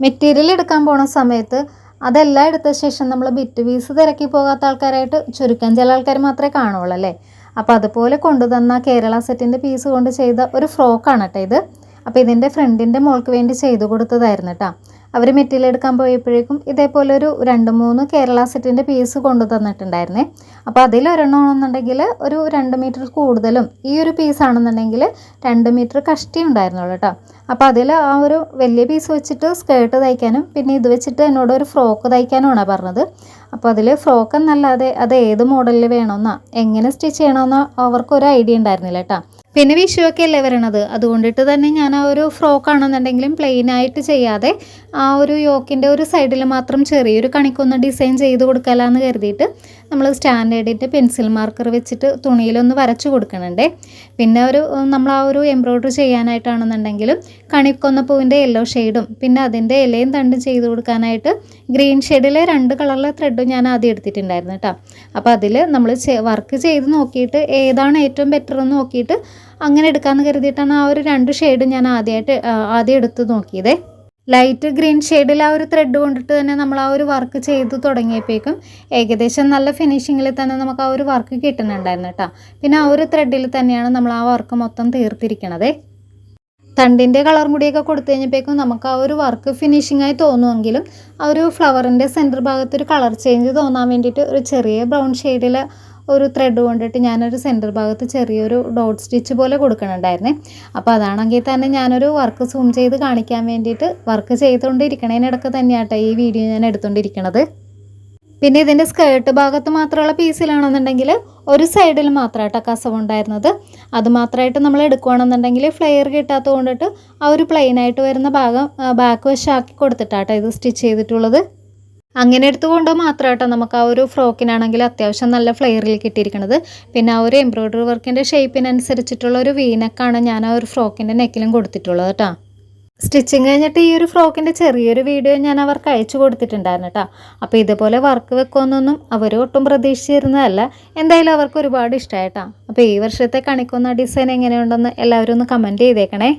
Material എടുക്കാൻ പോണ സമയത്ത് അതെല്ലാം എടുത്ത ശേഷം നമ്മൾ ബിറ്റ് പീസ് തിരക്കി പോകാത്ത ആൾക്കാരായിട്ട് ചുരുക്കം ചില ആൾക്കാർ മാത്രമേ കാണുള്ളൂ അല്ലേ? അപ്പോൾ അതുപോലെ കൊണ്ടുതന്ന കേരള സെറ്റിന്റെ പീസ് കൊണ്ട് ചെയ്ത ഒരു ഫ്രോക്കാണ് കേട്ടോ ഇത്. അപ്പോൾ ഇതിന്റെ ഫ്രണ്ടിന്റെ മോൾക്ക് വേണ്ടി ചെയ്തു കൊടുത്തതായിരുന്നു കേട്ടോ അവർ മെറ്റീരിയൽ എടുക്കാൻ പോയപ്പോഴേക്കും ഇതേപോലെ ഒരു രണ്ട് മൂന്ന് കേരള സെറ്റിന്റെ പീസ് കൊണ്ടു തന്നിട്ടുണ്ടായിരുന്നേ. അപ്പോൾ അതിൽ ഒരെണ്ണമെന്നുണ്ടെങ്കിൽ ഒരു രണ്ട് മീറ്റർ കൂടുതലും. ഈ ഒരു പീസാണെന്നുണ്ടെങ്കിൽ രണ്ട് മീറ്റർ കഷ്ടി ഉണ്ടായിരുന്നുള്ളൂ കേട്ടോ അപ്പോൾ അതിൽ ആ ഒരു വലിയ പീസ് വെച്ചിട്ട് സ്കേർട്ട് തയ്ക്കാനും പിന്നെ ഇത് വെച്ചിട്ട് എന്നോട് ഒരു ഫ്രോക്ക് തയ്ക്കാനുമാണ് പറഞ്ഞത്. അപ്പോൾ അതിൽ ഫ്രോക്ക് എന്നല്ലാതെ അത് ഏത് മോഡലിൽ വേണമെന്നോ? എങ്ങനെ സ്റ്റിച്ച് ചെയ്യണമെന്നോ അവർക്കൊരു ഐഡിയ ഉണ്ടായിരുന്നില്ല കേട്ടോ പിന്നെ വിഷുവൊക്കെ അല്ലേ വരണത്? അതുകൊണ്ടിട്ട് തന്നെ ഞാൻ ആ ഒരു ഫ്രോക്ക് ആണെന്നുണ്ടെങ്കിലും പ്ലെയിൻ ആയിട്ട് ചെയ്യാതെ ആ ഒരു യോക്കിന്റെ ഒരു സൈഡിൽ മാത്രം ചെറിയൊരു കണിക്കൊന്ന് ഡിസൈൻ ചെയ്ത് കൊടുക്കലാന്ന് കരുതിയിട്ട് നമ്മൾ സ്റ്റാൻഡേർഡിന്റെ പെൻസിൽ മാർക്കർ വെച്ചിട്ട് തുണിയിലൊന്ന് വരച്ചു കൊടുക്കണുണ്ടേ. പിന്നെ ഒരു നമ്മൾ ആ ഒരു എംബ്രോയ്ഡറി ചെയ്യാനായിട്ടാണെന്നുണ്ടെങ്കിലും കണിക്കൊന്ന പൂവിന്റെ യെല്ലോ ഷെയ്ഡും പിന്നെ അതിന്റെ ഇലയും തണ്ടും ചെയ്ത് കൊടുക്കാനായിട്ട് ഗ്രീൻ ഷെയ്ഡിലെ രണ്ട് കളറിലെ ത്രെഡും ഞാൻ ആദ്യം എടുത്തിട്ടുണ്ടായിരുന്നു കേട്ടോ അപ്പോൾ അതിൽ നമ്മൾ വർക്ക് ചെയ്ത് നോക്കിയിട്ട് ഏതാണ് ഏറ്റവും ബെറ്റർ എന്ന് നോക്കിയിട്ട് അങ്ങനെ എടുക്കാമെന്ന് കരുതിയിട്ടാണ് ആ ഒരു രണ്ട് ഷെയ്ഡ് ഞാൻ ആദ്യമായിട്ട് ആദ്യം എടുത്ത് നോക്കിയത്. ലൈറ്റ് ഗ്രീൻ ഷെയ്ഡിൽ ആ ഒരു ത്രെഡ് കൊണ്ടിട്ട് തന്നെ നമ്മൾ ആ ഒരു വർക്ക് ചെയ്ത് തുടങ്ങിയപ്പോഴേക്കും ഏകദേശം നല്ല ഫിനിഷിങ്ങിൽ തന്നെ നമുക്ക് ആ ഒരു വർക്ക് കിട്ടുന്നുണ്ടായിരുന്നു കേട്ടോ പിന്നെ ആ ഒരു ത്രെഡിൽ തന്നെയാണ് നമ്മൾ ആ വർക്ക് മൊത്തം തീർത്തിരിക്കണത്. തണ്ടിന്റെ കളർ മുടിയൊക്കെ കൊടുത്തു കഴിഞ്ഞപ്പോഴേക്കും നമുക്ക് ആ ഒരു വർക്ക് ഫിനിഷിംഗ് ആയി തോന്നുമെങ്കിലും ആ ഒരു ഫ്ലവറിന്റെ സെന്റർ ഭാഗത്തൊരു കളർ ചേഞ്ച് തോന്നാൻ വേണ്ടിയിട്ട് ഒരു ചെറിയ ബ്രൗൺ ഷെയ്ഡിൽ ഒരു ത്രെഡ് കൊണ്ടിട്ട് ഞാനൊരു സെന്റർ ഭാഗത്ത് ചെറിയൊരു ഡോട്ട് സ്റ്റിച്ച് പോലെ കൊടുക്കണുണ്ടായിരുന്നേ. അപ്പോൾ അതാണെങ്കിൽ തന്നെ ഞാനൊരു വർക്ക് സൂം ചെയ്ത് കാണിക്കാൻ വേണ്ടിയിട്ട് വർക്ക് ചെയ്തുകൊണ്ടിരിക്കണതിനിടക്ക് തന്നെയാട്ടോ ഈ വീഡിയോ ഞാൻ എടുത്തുകൊണ്ടിരിക്കണത് പിന്നെ ഇതിന്റെ സ്കേർട്ട് ഭാഗത്ത് മാത്രമുള്ള പീസിലാണെന്നുണ്ടെങ്കിൽ ഒരു സൈഡിൽ മാത്രമായിട്ടാണ് കസവുണ്ടായിരുന്നത്. അത് മാത്രമായിട്ട് നമ്മൾ എടുക്കുകയാണെന്നുണ്ടെങ്കിൽ ഫ്ലെയർ കിട്ടാത്ത കൊണ്ടിട്ട് ആ ഒരു പ്ലെയിനായിട്ട് വരുന്ന ഭാഗം ബാക്ക് വശാക്കി കൊടുത്തിട്ടാട്ടോ ഇത് സ്റ്റിച്ച് ചെയ്തിട്ടുള്ളത്. അങ്ങനെ എടുത്തുകൊണ്ട് കേട്ടോ നമുക്ക് ആ ഒരു ഫ്രോക്കിനാണെങ്കിൽ അത്യാവശ്യം നല്ല ഫ്ലെയറിൽ കിട്ടിയിരിക്കുന്നത് പിന്നെ ആ ഒരു എംബ്രോയ്ഡറി വർക്കിന്റെ ഷേപ്പിനനുസരിച്ചിട്ടുള്ള ഒരു വീനക്കാണ് ഞാൻ ആ ഒരു ഫ്രോക്കിന്റെ നെക്കിലും കൊടുത്തിട്ടുള്ളത് കേട്ടോ സ്റ്റിച്ചിങ് കഴിഞ്ഞിട്ട് ഈ ഒരു ഫ്രോക്കിന്റെ ചെറിയൊരു വീഡിയോ ഞാൻ അവർക്ക് അയച്ചു കൊടുത്തിട്ടുണ്ടായിരുന്നു കേട്ടോ അപ്പോൾ ഇതുപോലെ വർക്ക് വെക്കുമെന്നൊന്നും അവർ ഒട്ടും പ്രതീക്ഷിച്ചിരുന്നതല്ല. എന്തായാലും അവർക്ക് ഒരുപാട് ഇഷ്ടമായിട്ടാണ് അപ്പോൾ ഈ വർഷത്തെ കണിക്കൊന്ന ഡിസൈൻ എങ്ങനെയുണ്ടെന്ന് എല്ലാവരും ഒന്ന് കമന്റ് ചെയ്തേക്കണേ.